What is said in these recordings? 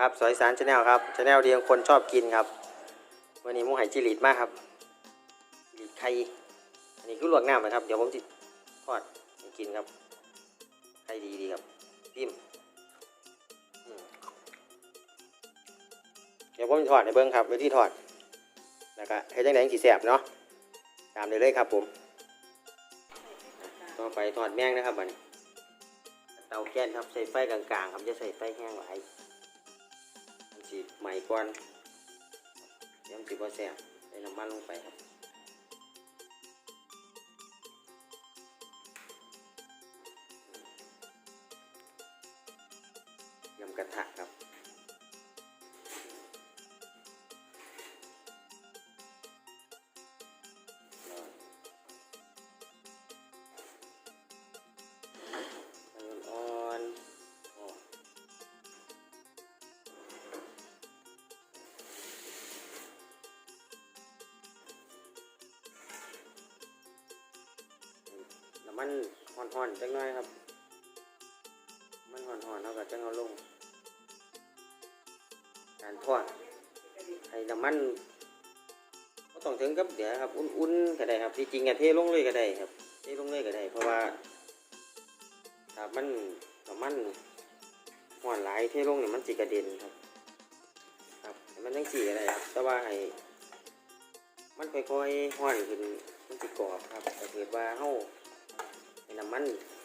ครับสอยสารชาแนลครับชาแนลเดียงคนชอบกินครับ วันนี้หมูไหจิริตมากครับจิริตไข่อันนี้คือลวกหน้ำนะครับ เดี๋ยวผมจะทอดกินครับไข่ดีดีครับพิมเดี๋ยวผมจะทอดในเบิ้งครับวิธีทอดแล้วก็ให้จังแดงสีแสบเนาะตามเลยเลยครับผม ต่อไปทอดแมงนะครับบันี้เตาแก๊สครับใส่ไฟกลางๆ ครับจะใส่ไฟแห้งหลาย สีใหม่ก่อนย้ำสีบ่แซ่บใส่น้ำมันลงไปครับ มันห่อนๆจังน้อยครับ มันห่อนๆเท่ากับจังเอาลง การทอดให้น้ำมันก็ต้องถึงกับเดี๋ยวครับ อุ่นๆก็ได้ครับที่จริงอะเทลงเลยก็ได้ครับ เทลงเลยก็ได้ เพราะว่าถ้ามันน้ำมันห่อนหลายเทลงเนี่ยมันจิกระเด็นครับ ครับให้มันยังสีอะไรครับ แต่ว่าให้มันค่อยๆห่อนขึ้นมันสิกรอบครับแต่เกิดว่าเฮา น้ำมัน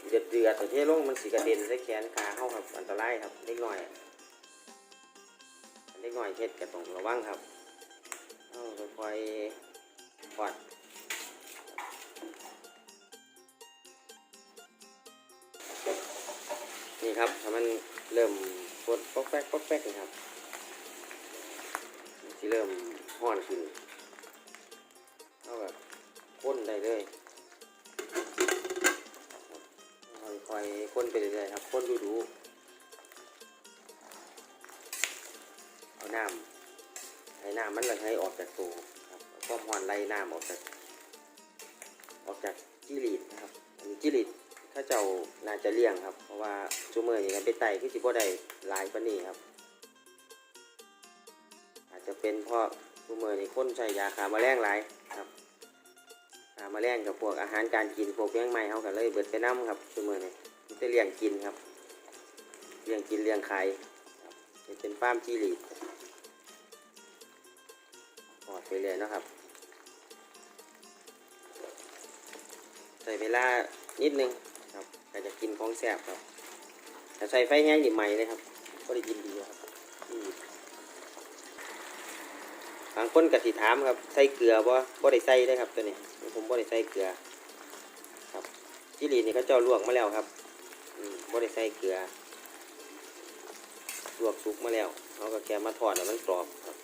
เดือดเดือดแต่เทลงมันสิกระเด็นใส่แขนขาเฮาครับอันตรายครับเล็กน้อยเล็กน้อยเฮ็ดก็ต้องระวังครับเฮาค่อยๆทอดนี่ครับถ้ามันเริ่มกดป๊อกแป๊กป๊อกแป๊กนี่ครับมันสิเริ่มห่อนขึ้นเอาแบบพ่นได้เลย ค่อยๆพ่นไปเรื่อยๆครับพ่นดูดูๆเอาน้ำให้น้ำมันระเหยออกจากตัวครับแล้วก็หอนไล่น้ำออกจาก ออกจากจิลีดนะครับอันนี้จิลีดถ้าเจ้าน่าจะเลี้ยงครับ เพราะว่าจูเมอร์อย่างนั้นไปไต่คือสิบ่ได้หลายปนนี้ครับ อาจจะเป็นเพราะจูเมอร์นี่คนใช้ยาฆ่าแมลงหลายครับอ่ามาแล่นกับพวกอาหารการกินพวกเลี้ยงไม้เขากันเลยเบิดไปน้ำครับชั่วโมงนี้มัน จะเลี้ยงกินครับ เลี้ยงกินเลี้ยงไข่เป็นฟาร์มจีรีดปอดไปเลยนะครับใส่เวลานิดนึงครับแต่จะกินของแซ่บครับแต่ใส่ไฟแห้งดิใหม่เลยครับ ก็ได้กินดีครับบางคนกสิถามครับใส่เกลือบ่บ่ได้ใส่ได้ครับตัวนี้ผมบ่ได้ใส่เกลือ ครับจิลีนี่เขาเจ้าลวกมาแล้วครับ บ่ได้ใส่เกลือลวกสุกมาแล้วเขาก็แกะมาทอดแล้วมันกรอบครับ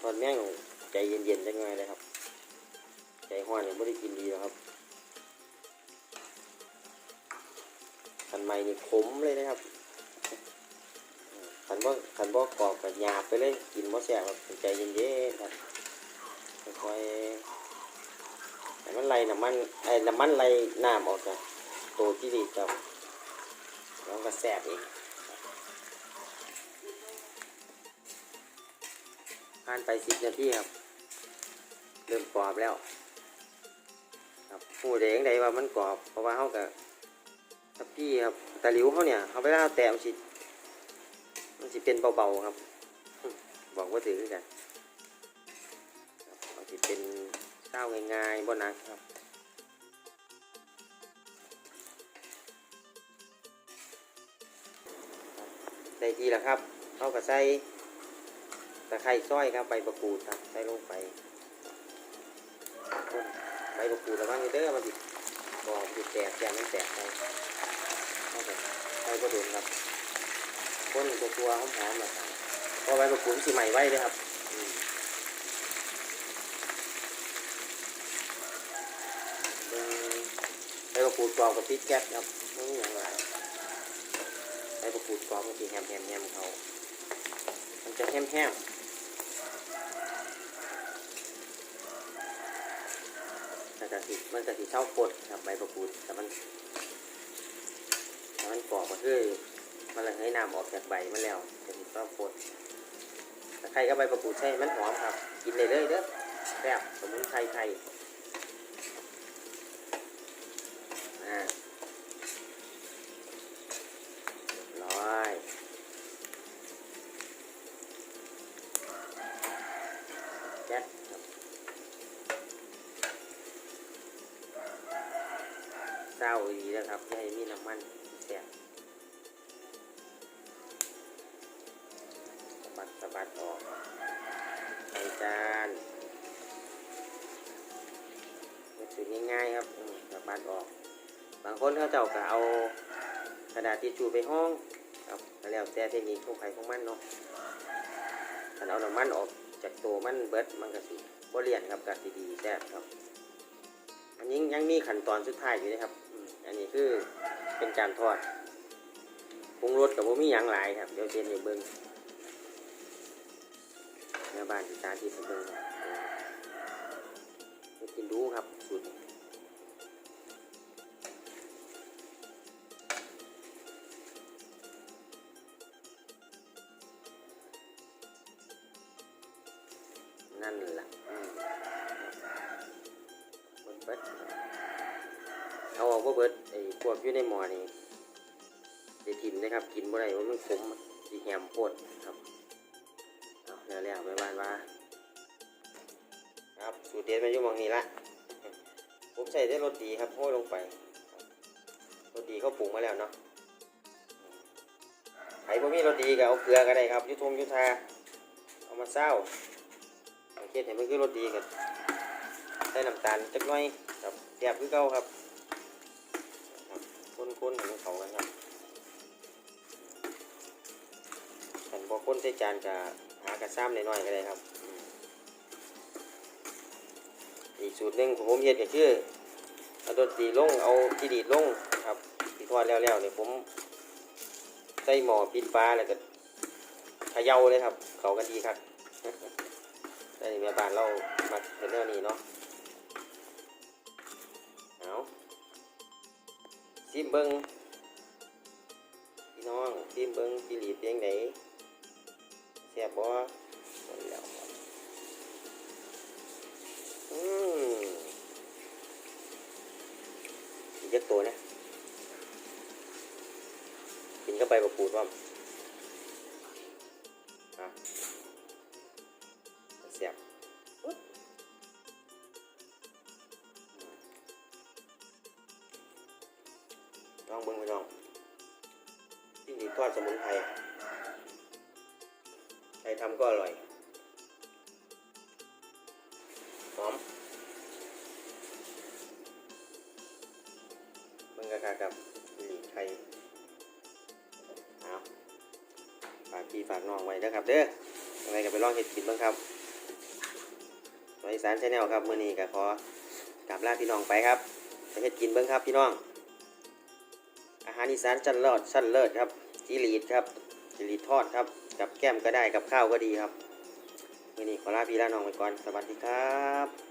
ทอดแม่งใจเย็นๆจังไงเลยครับ ใจห้อนเนี่ยไม่ได้กินดีแล้วครับ ใหม่นี่ขมเลยนะครับขันบ่ขันบ่กรอบกับหยาบไปเลยกินบ่แซ่บครับใจเย็นๆครับค่อยๆให้มันไหลน้ำมันไอ้น้ำมันไหลน้ำออกจากตัวที่ดีครับแล้วก็แซ่บอีกผ่านไปสิบนาทีครับ เริ่มกรอบแล้วครับหูแดงใดว่ามันกรอบเพราะว่าเขากับ ทับพี่ครับตะหลิวเขาเนี่ยเขาไปล้วแต้มนสิมันสิเป็นเบาๆครับบอกว่าถือกันมันสิเป็นเต้าง่ายๆบ่นักครับได้ทีแล้วครับเขาก็ใส่ตะไคร้ซอยครับใบประกูดครับใส่ลงไปใบกระปูระวังให้เด้อมันติดบอกติดแตกแกมันแตกไปเอาไปใบ กระดูกครับก้นตัวตัวหอมๆแบบพอใบกระปูมันสิใหม่ไว้เลยครับอืมเบิ่งใบกระปูกรอบกับติดแก๊สครับไม่อย่างไรใบกระปูกรอบมันสิแฮมแฮมแฮมเขามันจะแห้มๆแต่กะทิมันกะทิเท่าโคตรครับใบประกูดแต่มัน มันกรอบก็คือมันเลยให้น้ำออกจากใบมันแล้วกะทิเท่าโคตรตะไครกับใบประกูดใช่มันหอมครับ กินเลยเลยเด้อแซ่บสมุนไพรไทยอ่าเรียบร้อยแจ๊ดเศร้าดีนะครับให้มีน้ำมัน สูตรง่ายๆครับอืมสะบัดออก บางคนเขาเจ้าก็เอากระดาษทิชชู่ไปห้องครับแล้วแต่เทคนิคของใครของมันเนาะถ้าเอาน้ำมันออกจากตัวมันเบิดมันก็สิบ่เลี่ยนครับก็สิดีๆแซ่บครับ อันนี้ยังมีขั้นตอนสุดท้ายอยู่นะครับ อันนี้คือเป็นการทอดปรุงรสกับบ่มีหยังหลายครับ เดี๋ยวเจนอยู่เบิ่งแม่บ้านที่ตาที่เบิ่งครับ กินดูครับสูตรนี้นั่นแหละมเบิดเบิดเอาออกว่าเบิดไอ้พวกอยู่ในหมอนี่ได้ทิมนะครับ กินบ่ได้ว่ามันขมสีแหมโพดครับเอาแล้วแล้วไปบ้านว่า ครับ สูตรเด็ดมาอยู่มองนี้ละผมใส่ได้รสดีครับโห้อยลงไปรสดีเขาปรุงมาแล้วเนาะใครบ่มีรสดีก็เอาเกลือก็ได้ครับยุทงยุทาเอามาเศร้าสังเกตเห็นมันคือรสดีกันใส่น้ำตาลจักน่อยครับแซ่บคือเก่าครับครับคนๆให้มันเข้ากันครับขันบอกคนใส่จานกับหากระซ้ำหน่อยๆก็ได้ครับ อีกสูตรหนึ่งของผมเฮ็ดก็คือเอาดนตรีลงเอาที่ดีดลงครับที่ทอดแล้วๆเนี่ยผมใส่หม้อปิดฟ้าแล้วก็เขย่าเลยครับ เขากันดีครับได้แม่บ้านเรามาเห็นแนวนี้เนาะเอาซิมเบิงพี่น้องซิมเบิงจิรีเพียงไหนแซ่บบ่หมดแล้ว อีกจักตัวนะกินเข้าไปกับปูดว่าอะแซ่บลองเบิ่งพี่น้องจิ้งหรีดทอดสมุนไพรใครทำก็อร่อย กับจีรีไทยเอาฝากพี่ฝากน้องไว้นะครับเด้อยังไงก็ไปลองเห็ดกินบ้างครับสวยอีสานชาแนลครับมื้อนี้ก็ขอกลับลาพี่น้องไปครับไปเห็ดกินเบิ่งครับพี่น้อง อาหารอีสานชั้นเลิศชั้นเลิศครับจิรีดครับจิรีดทอดครับกับแก้มก็ได้กับข้าวก็ดีครับวันนี้ขอลาพี่ลาน้องไปก่อนสวัสดีครับ